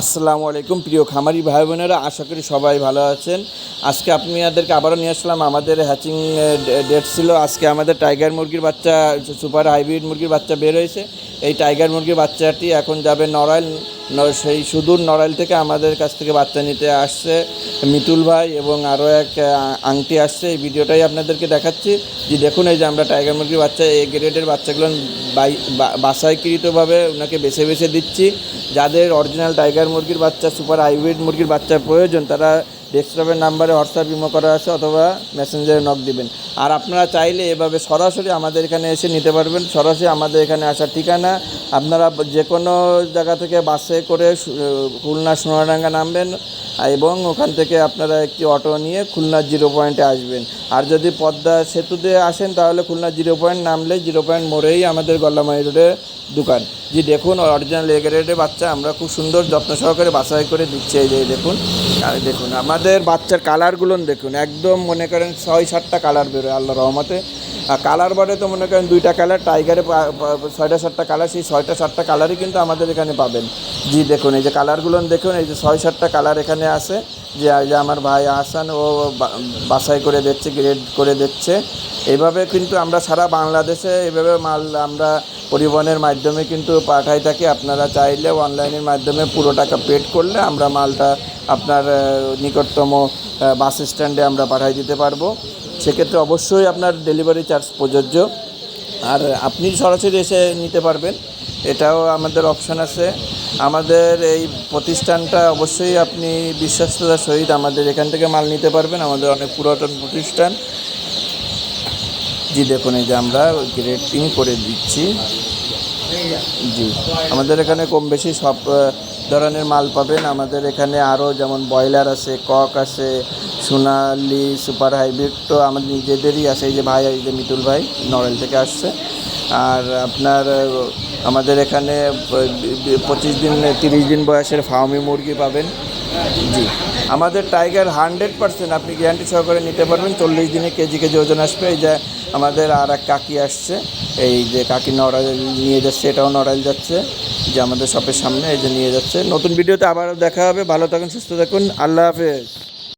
আসসালামু আলাইকুম প্রিয় খামারি ভাই বোনেরা আশা করি সবাই ভালো আছেন। আজকে আপনি আপনাদেরকে আবারও নিয়ে আসলাম। আমাদের হ্যাচিং ডেট ছিল। আজকে আমাদের টাইগার মুরগির বাচ্চা সুপার হাইব্রিড মুরগির বাচ্চা বের হয়েছে। এই টাইগার মুরগির বাচ্চাটি এখন যাবে নড়াইল। সেই সুদূর নড়াইল থেকে আমাদের কাছ থেকে বাচ্চা নিতে আসছে মিতুল ভাই এবং আরও এক আংটি আসছে। এই ভিডিওটাই আপনাদেরকে দেখাচ্ছি। যে দেখুন, এই যে আমরা টাইগার মুরগির বাচ্চা এই গ্রেডের বাচ্চাগুলো বাই- বা- বাছাইকৃতভাবে ওনাকে বেছে বেছে দিচ্ছি। যাদের অরিজিনাল টাইগার মুরগির বাচ্চা সুপার হাইব্রিড মুরগির বাচ্চার প্রয়োজন, তারা ডেস্কটপের নাম্বারে হোয়াটসঅ্যাপ ইমো করা আছে অথবা মেসেঞ্জারে নক দিবেন। আর আপনারা চাইলে এভাবে সরাসরি আমাদের এখানে এসে নিতে পারবেন। সরাসরি আমাদের এখানে আসার ঠিকানা, আপনারা যে কোনো জায়গা থেকে বাসে করে খুলনা সোনাডাঙ্গা নামবেন, এবং ওখান থেকে আপনারা একটি অটো নিয়ে খুলনা জিরো পয়েন্টে আসবেন। আর যদি পদ্মা সেতু দিয়ে আসেন, তাহলে খুলনা জিরো পয়েন্ট নামলে জিরো পয়েন্ট মোড়েই আমাদের গল্লামাই রোডে দোকান। যে দেখুন অরিজিনাল এগারেটের বাচ্চা, আমরা খুব সুন্দর যত্ন সহকারে বাসাই করে দিচ্ছি এই যে দেখুন। আর দেখুন, আমাদের বাচ্চার কালারগুলো দেখুন, একদম মনে করেন ছয় সাতটা কালার বেরোয় আল্লাহ রহমতে। কালার বারে তো মনে করেন দুইটা কালার টাইগারে ছয়টা, সাতটা কালার সেই ছয়টা, সাতটা কালারই কিন্তু আমাদের এখানে পাবেন। জি, দেখুন, এই যে কালারগুলো দেখুন, এই যে ছয়, সাতটা কালার এখানে আছে। যে যে আমার ভাই আসান ও বা- বাছাই করে দিচ্ছে গ্রেড করে দিচ্ছে। এভাবে কিন্তু আমরা সারা বাংলাদেশে এভাবে মাল আমরা পরিবহনের মাধ্যমে কিন্তু পাঠাই থাকি। আপনারা চাইলে অনলাইনের মাধ্যমে পুরো টাকা পেড করলে আমরা মালটা আপনার নিকটতম বাস স্ট্যান্ডে আমরা পাঠাই দিতে পারব। সেক্ষেত্রে অবশ্যই আপনার ডেলিভারি চার্জ প্রযোজ্য। আর আপনি সরাসরি এসে নিতে পারবেন। এটাও আমাদের অপশান আছে। আমাদের এই প্রতিষ্ঠানটা অবশ্যই আপনি বিশ্বস্ততার সহিত আমাদের এখান থেকে মাল নিতে পারবেন। আমাদের অনেক পুরাতন প্রতিষ্ঠান। জি, দেখুন, এই যে আমরা গ্রেটিং করে দিচ্ছি। জি, আমাদের এখানে কম বেশি সব ধরনের মাল পাবেন। আমাদের এখানে আরও যেমন ব্রয়লার আছে, কক আছে সোনালি সুপার হাইব্রিড তো আমাদের নিজেদেরই আছে, এই যে ভাই, এই যে মিতুল ভাই নড়েল থেকে আসছে। আর আপনার, আমাদের এখানে, পঁচিশ দিন, তিরিশ দিন বয়সের ফার্মি মুরগি পাবেন। জি। আমাদের টাইগার হান্ড্রেড পার্সেন্ট আপনি গ্যারান্টি সহকারে নিতে পারবেন। চল্লিশ দিনে কেজি কেজি ওজন আসবে। এই যে আমাদের আর এক কাকি আসছে। এই যে কাকি নড়াইল নিয়ে যাচ্ছে, এটাও নড়াইল যাচ্ছে। যে আমাদের শপের সামনে, এই যে নিয়ে যাচ্ছে। নতুন ভিডিওতে আবারও দেখা হবে। ভালো থাকুন, সুস্থ থাকুন। আল্লাহ হাফেজ।